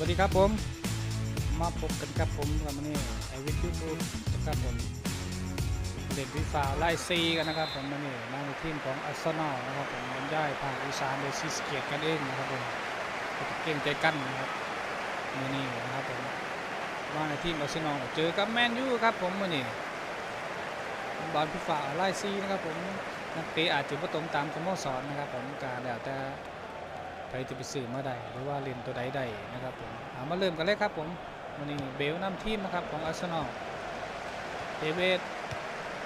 วัสดีครับผม มาพบกันครับผมกับวันนี้ไอวิทยูทูบนะครับผมเด่นวิฟาไล่ซีกันนะครับผมวันนี้มาในทีมของอัสซนอลนะครับผมมันย้ายภาคอีสานโดยซีสเกียตกันเองนะครับผมเก่งใจกันนะครับมื่อนี้นะครับผมมาในทีมอัสซนอลเจอกับแมนยูครับผมมื่อนี้บอลพิฟาไล่ซีนะครับผมนักเตะอาจจะไม่ตรงตามสโมสรนะครับผมการแต่ ใครจะไปซื้อมาได้หรือว่าเล่นตัวใดได้นะครับผมามาเริ่มกันเลยครับผมวันนี้เบลนำทีมนะครับของอาร์เซนอลเดเวด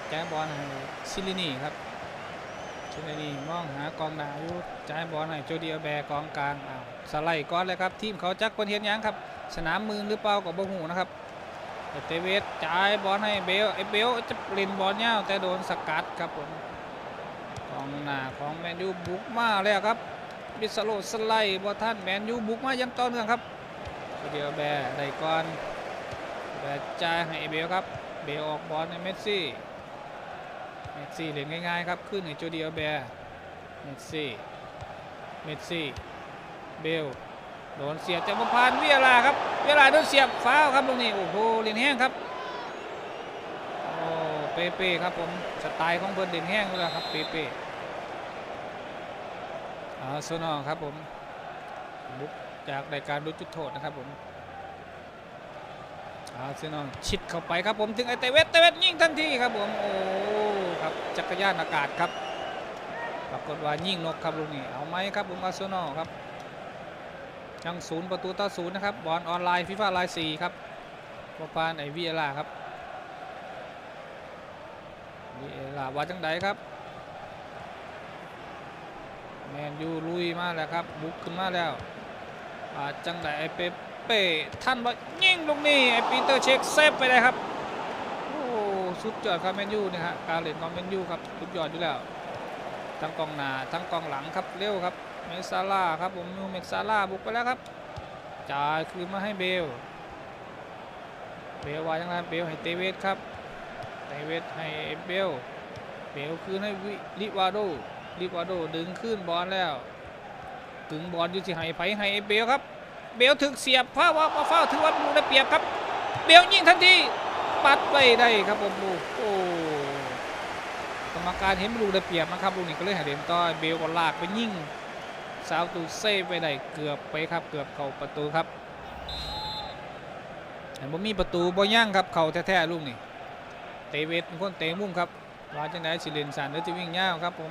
แจ้บอลให้ซิลินีครับซิลินีมองหากองหน้าอยู่จ่ายบอลให้โจเดียแบกองกลางอ้าวสไลด์ก่อนเลยครับทีมเขาจักคนเห็นยังครับ สนามมือหรือเปล่ากับบ่หูนะครับเตเวสจ่ายบอลให้เบลไอ้เบลจะเล่นบอลยาวแต่โดนสกัดครับผมกองหน้าของแมนยูบุกมาแล้วครับ บิสโลสไลบอท่านแมนยูบุกมายังต่อเนื่องครับเดียวแบร์ได้ก่อนแบร์จ่ายให้เบลครับ เบลออกบอลให้เมสซี่ เมสซี่เล่นง่ายๆครับ ขึ้นให้โจเดียแบร์เมสซี่ เมสซี่ เบลโดนเสียบจากประพานเวียลาครับ เวียลาโดนเสียบฟ้าวครับตรงนี้ โอ้โหเล่นแห้งครับโอ้เปเป้ครับผม สไตล์ของเพิ่นเล่นแห้งอยู่แล้วครับเปเป้ อาร์เซนอลครับผมบุกจากรายการดูจุดโทษนะครับผมอาร์เซนอลชิดเข้าไปครับผมถึงไอเตเวสเตเวสยิงทันทีครับผมโอ้ครับจักรยานอากาศครับปรากฏว่ายิงนกครับลูกนี้เอาไหมครับผมอาร์เซนอลครับยังศูนย์ประตูต่อศูนย์นะครับบอลออนไลน์ฟีฟ่าไลน์สี่ครับปรพานไอวีเอล่าครับวีเอล่าว่าจังไดครับ แมนยูลุยมาแล้วครับบุกขึ้นมาแล้วจังไดไอเปเป้ท่านว่ายิงลูกนี้ไอปีเตอร์เช็คเซฟไปได้ครับโอ้สุดยอดครับแมนยูนี่ฮะการเล่นของแมนยูครับสุดยอดอยู่แล้วทั้งกองหน้าทั้งกองหลังครับเร็วครับเมซาร่าครับผมมูเมซาร่าบุกไปแล้วครับจ่ายคืนมาให้เบลเบลว่าจังไรเบลให้เตเวสครับเตเวสให้เบลเบลคืนให้วิลิวาโด ลิวาโดดึงขึ้นบอลแล้ว ถึงบอลอยู่ที่ไห้ไผไห้เบลครับ เบลถึกเสียบฟ้าว่าฟ้าถือว่าลูได้เปรียบครับ เบลยิงทันทีปัดไปได้ครับผมโอ้โอ้กรรมการเห็นลูกได้เปรียบนะครับลูกนี้ก็เลยให้เด่นต่อเบลก็ลากไปยิงสาวตูเซ่ไปได้เกือบไปครับเกือบเข้าประตูครับแต่บ่มีประตูบ่ย่างครับเข้าแท้ๆลูกนี่เตเวสเป็นคนเตะมุมครับว่าจังไดสิเลนสันหรือจะวิ่งยาวครับผม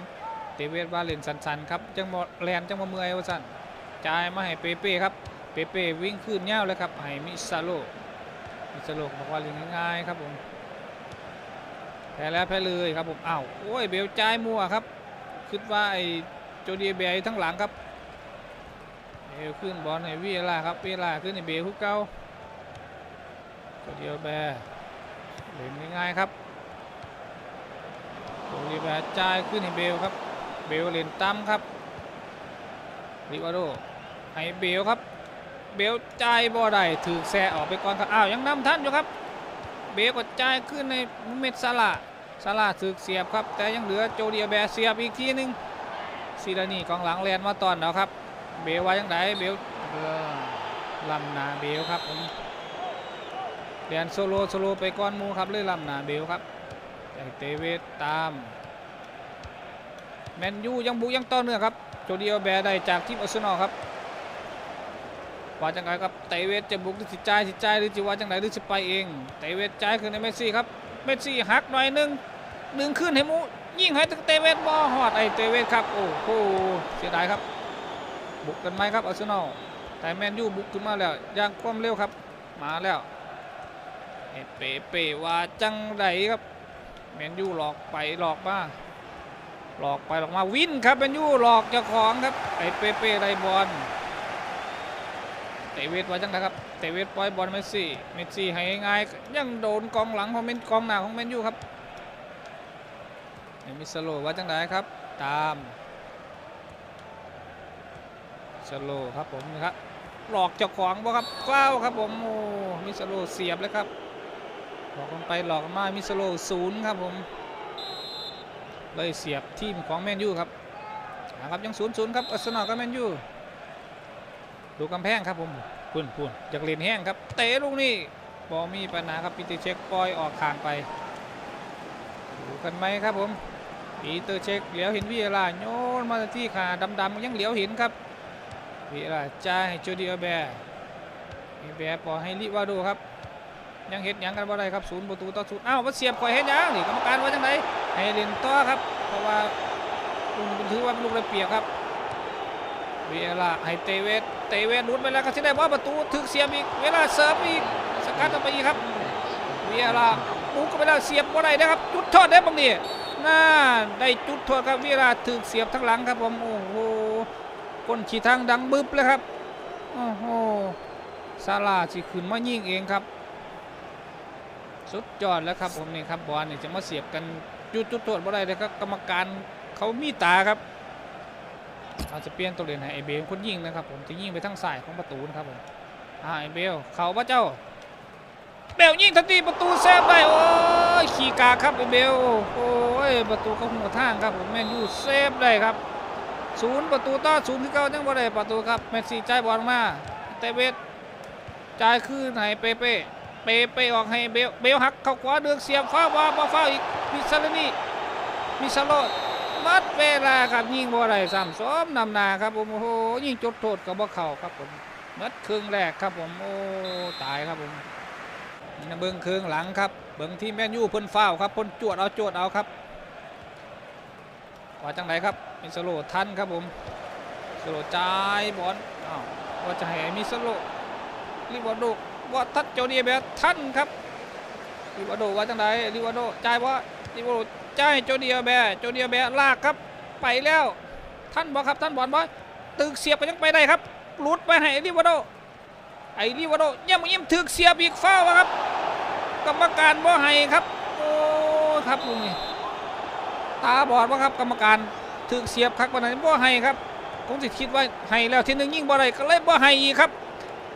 ตเวสว่าเล่นสันๆครับจังบ่แลนจังบ่เมื่อยว่าสั่นจ่ายมาให้เปเป้ครับเปเป้วิ่งขึ้นยาวเลยครับให้มิซาโลมิซาโลบอกว่าเล่นง่ายๆครับผมแพ้แล้วแพ้เลยครับผมอ้าวโอ้ยเบลจ่ายมั่วครับคิดว่าไอ้โจเดียเบลทั้งหลังครับเบลขึ้นบอลให้วีเอล่าครับวีเอล่าขึ้นให้เบลคือเก่าโจเดียเบลเล่นง่ายๆครับโอลิเวาจ่ายขึ้นให้เบลครับ บลเล่นตั้มครับริวาโดให้เบลครับ เบลจ่ายบ่ได้ถือแซออกไปก่อนครับอ้าวยังนำทันอยู่ครับ เบลก็จ่ายขึ้นในมุเมดซาลาซาลาถือเสียบครับ แต่ยังเหลือโจเดียแบเสียบอีกทีหนึงซีดานี่กองหลังแลนมาตอนแล้วครับ เบลว่ายังไงเบลเออลำหนาเบลครับผมเรียนโซโลโซโลไปก้อนมูครับเลยลำหนาเบลครับแต่เตเวสตาม แมนยูยังบุกยังต่อเนื่องครับโจดียแบร์ได้จากทีมอาร์เซนอลครับว่าจังไรครับเตเวสจะบุกหรือสิจ่ายสิจ่ายหรือจะว่าจังไรหรือจะไปเองเตเวสจ่ายขึ้นในเมสซี่ครับเมสซี่หักหน่อยหนึงดึงขึ้นให้มูยิงให้เตเวสบอลหอดไอเตเวสครับโอ้โหเสียดายครับ บุกกันไหมครับอาร์เซนอลแต่แมนยูบุกขึ้นมาแล้วย่างความเร็วครับมาแล้วเอเปเปว่าจังไรครับแมนยูหลอกไปหลอกมา หลอกไปหลอกมาวินครับแมนยูหลอกเจ้าของครับไอเปเป้ไรบอลเตเวสไว้จังนะครับเตเวสปล่อยบอลเมสซี่เมสซี่ให้ง่ายยังโดนกองหลังของเมนกองหน้าของแมนยูครับมิสโลไว่าจังไดครับ ตามสโลครับผมนะครับหลอกเจ้าของบ่ครับเฝ้าวครับผมโอ้มิสโลเสียบเลยครับหลอกลงไปหลอกมามิสโลศูนย์ครับผม เลยเสียบทีมของแมนยูครับนะครับยังศูนย์ศูนย์ครับอัสนอลกับแมนยูดูกำแพงครับผมพุ่นพุ่นอยากเลนแห้งครับเตะลูกนี่บอมีปัญหาครับปีเตอร์เช็คปล่อยออกข้างไปดูกันไหมครับผมปีเตอร์เช็คเหลียวเห็นวิเอลาโยนมาที่ขาดำๆยังเหลียวเห็นครับวิเอลาจ่ายให้โจดีอาแบร์อาแบร์ปล่อยให้ลิวาโดครับ ยังเห็นยังกันบ่ได้ครับศูนย์ประตูต่อศูนย์อ้าวมาเสียบข่อยเห็นยังนี่กรรมการว่าจังไดให้เล่นต่อครับ เพราะว่าลูกนี้ถือว่าเป็นลูกได้เปรียบครับเวลาให้เตเวสเตเวสลุดไปแล้วก็จะได้บอลประตูถึกเสียบอีกเวลาเสิร์ฟอีกสกัดออกไปอีกครับเวลาบุกก็ไปแล้วเสียบบ่ได้นะครับจุดโทษได้บางนี่น่าได้จุดโทษครับเวลาถึกเสียบทั้งหลังครับผมโอ้โหก้นขี่ทางดังบึ้บเลยครับโอ้โหซาลาสิขึ้นมายิงเองครับ สุดยอดแล้วครับผมนี่ครับบอลนี่จะมาเสียบกันจุดจุดโทษบ่ได้เลยครับกรรมการเขามีตาครับเราจะเปลี่ยนตัวเล่นให้ไอเบลคนยิงนะครับผมจะยิงไปทางซ้ายของประตูนะครับผมอ่าไอเบลเขาพระเจ้าเบลยิงทันทีประตูเซฟได้โอ้ยขี่กาครับไอเบลโอ้ยประตูเขาหัวทางครับผมแมนยูเซฟได้ครับศูนย์ประตูต่อศูนย์ที่เก้ายังบ่ได้ประตูครับเมสซี่จ่ายบอลมาเตเวสจ่ายคืนให้เปเป้ เปเปออกให้เบลเบลหักเข้าขวาเดือกเสียบฟ้าวาบ่ฟ้าอีกมิซาลนี่มิซาโลมัดเวลาครับยิงบ่ได้ซ้ำซ้อมนำนาครับผมโอ้โหยิงจุดโทษกับบ่เข้าครับผมมัดครึ่งแรกครับผมโอ้ตายครับผมนี่นะเบิงครึ่งหลังครับเบิงที่แมนยูเพิ่นฟ้าวครับเพิ่นจวดเอาจวดเอาครับว่าจังไดครับมิซาโลทันครับผมสโลจ่ายบอลอ้าวว่าจะให้มิซาโลรีบอลโด ว่าทัดโจเดียเบียท่านครับลิวาโดว่าจังไดลิวาโดจ่ายว่าลิวาโดจ่ายโจเดียเบียโจเดียเบียลากครับไปแล้วท่านบอกครับท่านบอลบอยตึกเสียบไปยังไปได้ครับลุดไปให้ลิวาโดไอ้ลิวาโดย่ำยิ้มถึกเสียบอีกฟ้าวครับกรรมการบ่ให้ครับโอ้ครับลุงนี่ตาบอดว่าครับกรรมการถึกเสียบคักวันไหนบ่ให้ครับคงสิคิดว่าให้แล้วทีนึงยิ่งบ่ได้ก็เลยบ่ให้อีกครับ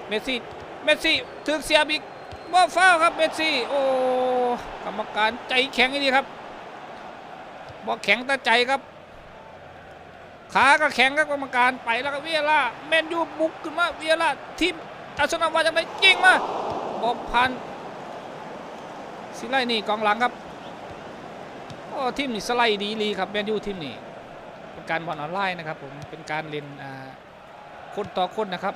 เมสซี่ เมสซี่ถึกเสียบอีกว่าฟาวครับเมสซี่โอ้กรรมการใจแข็งดีครับบอกแข็งต่ใจครับ ขาก็แข็งครับกรรมการไปแล้วก็เวียร่าแมนยูบุกขึ้นมาเวียร่าทีมอาร์เซนอลว่าจะไปยิงมาบอลพันสิไลนี่กองหลังครับโอ้ทีมนี่สไลด์ดีลีครับแมนยูทีมนี่เป็นการบอลออนไลน์นะครับผมเป็นการเล่นอ่าคนต่อคนนะครับ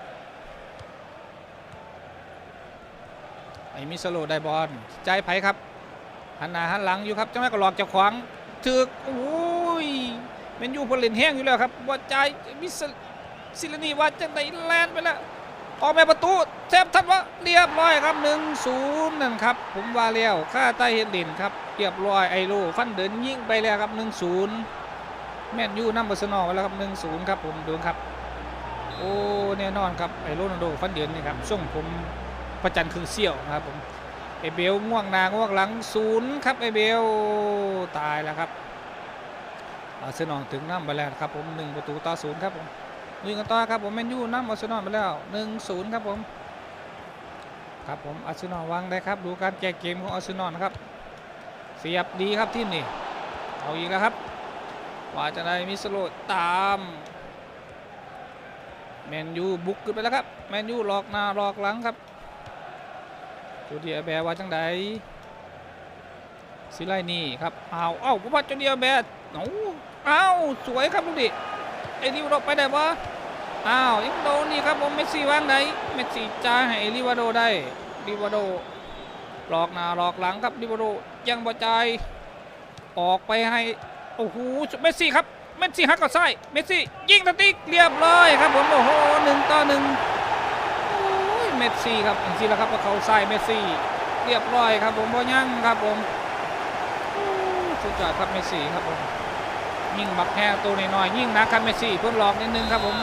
ไอ้ มิสโลได้บอลใจไผครับหันหน้าหันหลังอยู่ครับจังไดก็หลอกจะขวางถึกโอ้ยเมนยูพลเลนแห้งอยู่แล้วครับว่าใจมิสซิลนีว่าจังไดแลนไปแล้วออกแม่ประตูเซฟทันวะเรียบร้อยครับ1นศูนย์นั่นครับผมว่าแล้วค่าใต้เฮดดินครับเรียบร้อยไอโลฟันเดินยิงไปแล้วครับ1นศูนย์แมนยูนำบาร์เซนาไว้แล้วครับ1นศูนย์ครับผมดูครับโอ้แน่นอนครับไอโรนัลโดฟันเดินนี่ครับช่วงผม ประจันทร์ครึ่งเสี้ยวนะครับผมไอเบลง่วงนาง่วงหลังศูนย์ครับไอเบลตายแล้วครับอาร์เซนอลถึงน้ำไปแล้วครับผมหนึ่งประตูต่อศูนย์ครับผมยิงกันต่อครับผมแมนยูน้ำอาร์เซนอลไปแล้วหนึ่งศูนย์ครับผมครับผมอาร์เซนอลวางได้ครับดูการแก้เกมของอาร์เซนอลนะครับเสียบดีครับทีมนี่เอาอีกแล้วครับว่าจะได้มิสโลตามแมนยูบุกขึ้นไปแล้วครับแมนยูหลอกหน้าหลอกหลังครับ จูเดียแบร์ว่าจังใดสิไลนี่ครับอ้าวเอ้าพ่อจูเดียแบร์เอ้าอ้าวสวยครับลูกดิไอ้ลิวาโดไปได้ปะอ้าวยังโดนนี่ครับผมเมสซี่ว่างไหนเมสซี่จ่าให้ลิวาโดได้ลิวาโดหลอกหน้าหลอกหลังครับลิวาโดยังบ่จ่ายออกไปให้โอ้โหเมสซี่ครับเมสซี่หักกับซ้เมสซี่ยิงตะติกเรียบร้อยครับผมโอ้โหหนึ่งต่อหนึ่ง เมสซี่ครับจริงๆแล้วครับว่าเขาใส่เมสซี่เรียบร้อยครับผมบ่ยั่งครับผมสุดยอดครับเมสซี่ครับผมยิงบักแห้งตัวน้อยๆยิงนะครับเมสซี่เพิ่มหลอกนิดนึงครับผม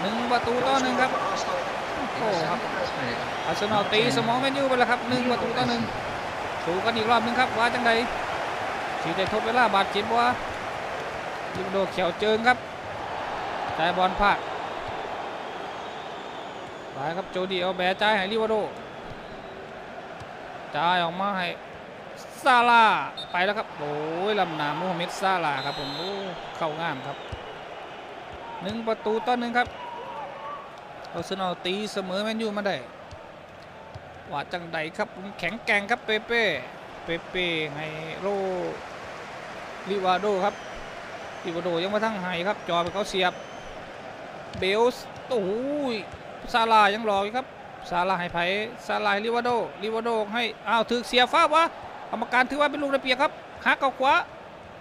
หนึ่งประตูต่อหนึ่งครับโอ้ครับอาร์เซนอลตีสมองแมนยูไปแล้วครับหนึ่งประตูต่อหนึ่งสู้กันอีกรอบหนึงครับว่าจังใดสีได้ทดเวลาบาดเจ็บว่าลิมโดเขียวเจิงครับแต่บอลพลาด ไปครับโจดีเอาแบร์จ่ายให้ลิวาโดจ่ายออกมาให้ซาลาไปแล้วครับโอ้ยลำหนามูฮัมเหม็ดซาลาครับผมโอ้เข้างามครับหนึ่งประตูต่อหนึ่งครับอาร์เซนอลตีเสมอแมนยูมาได้ว่าจังใดครับผมแข็งแกร่งครับเปเป้เปเป้ให้โรลิวาโดครับลิวาโดยังมาทั้งไห้ครับจอไปเขาเสียบเบลส์โอ้ย ซาลายังรออยู่ครับซาลาให้ไผซาลาให้ลิวาโดลิวาโดให้อ้าวถือเสียฟ้าวะกรรมการถือว่าเป็นลูกระเบียบครับหักเอาขวา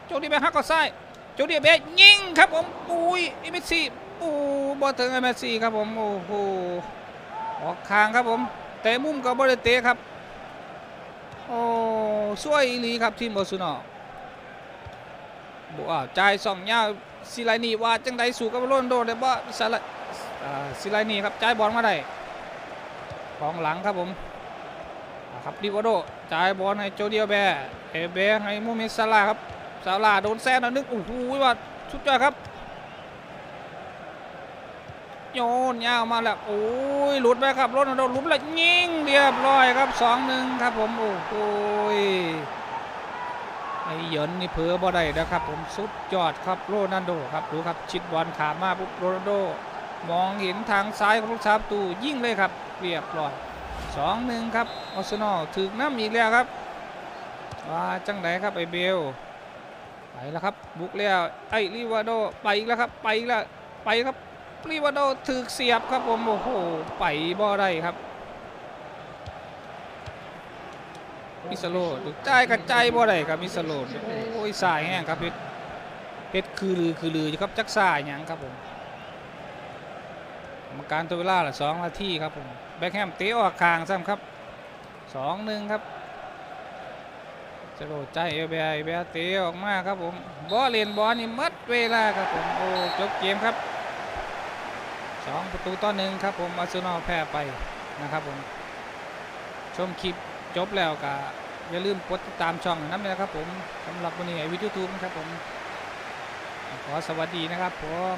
โจดีเบหักเอาซ้ายโจดีเบยิงครับผมอุ้ยเอเมซี่โอ้บอลถึงเอเมซี่ครับผมโอ้โหออกคางครับผมเตะมุมกับบริเตะครับโอ้สวยอีลีครับทีมบอสุนอบอกว่าจ่ายสองยาซิไลนีว่าจังไดสู่กับโรนโดได้บ่ซิไลา ซิไลนี่ครับจ่ายบอลมาได้ของหลังครับผมครับดิวโดจ่ายบอลให้โจเดียแบร์เอเบร์ให้มูเมสซาลาครับซาลาโดนแซนแล้วนึกโอ้โหว่าสุดยอดครับโยนยาวมาแล้วโอ้ยหลุดไปครับรถโดนลุดแล้วยิงเรียบร้อยครับสองหนึ่งครับผมโอ้โหไอ้เหยินนี่เผลอบ่ได้นะครับผมสุดยอดครับโรนัลโดครับดูครับชิดบอลขามาปุ๊บโรนัลโด มองเห็นทางซ้ายของลูกสาวประตูยิ่งเลยครับเรียบร้อยสองหนึ่งครับอาร์เนลถึงน้ำอีกแล้วครับว่าจังไดครับไอเบลไปแล้วครับบุกแล้วไอลิวาโดไปอีกแล้วครับไปอีกแล้วไปครับรีวาโดถึกเสียบครับผมโอ้โหไปบ่ได้ครับมิสโลถึกใจายกระจายบ่ได้ครับมิสโลโอ้ยสายแห้งครับเพชรเพชรคือลือคือลืออยู่ครับจักสายยังครับผม กรรมการตัวเวลาละสองนาทีครับผมแบ็คแฮมเตะออกคางซ้ำครับสองหนึ่งครับสโลใจเอเบียเอเบียเตะออกมาครับผมบอลเลนบอลนี่มัดเวลาครับผมโอ้จบเกมครับสองประตูต่อหนึ่งครับผมอาร์เซนอลแพ้ไปนะครับผมชมคลิปจบแล้วก็อย่าลืมกดติดตามช่องนั้นเลยนะครับผมสำหรับวันนี้ไอวิดีโอทูบนะครับผมขอสวัสดีนะครับผม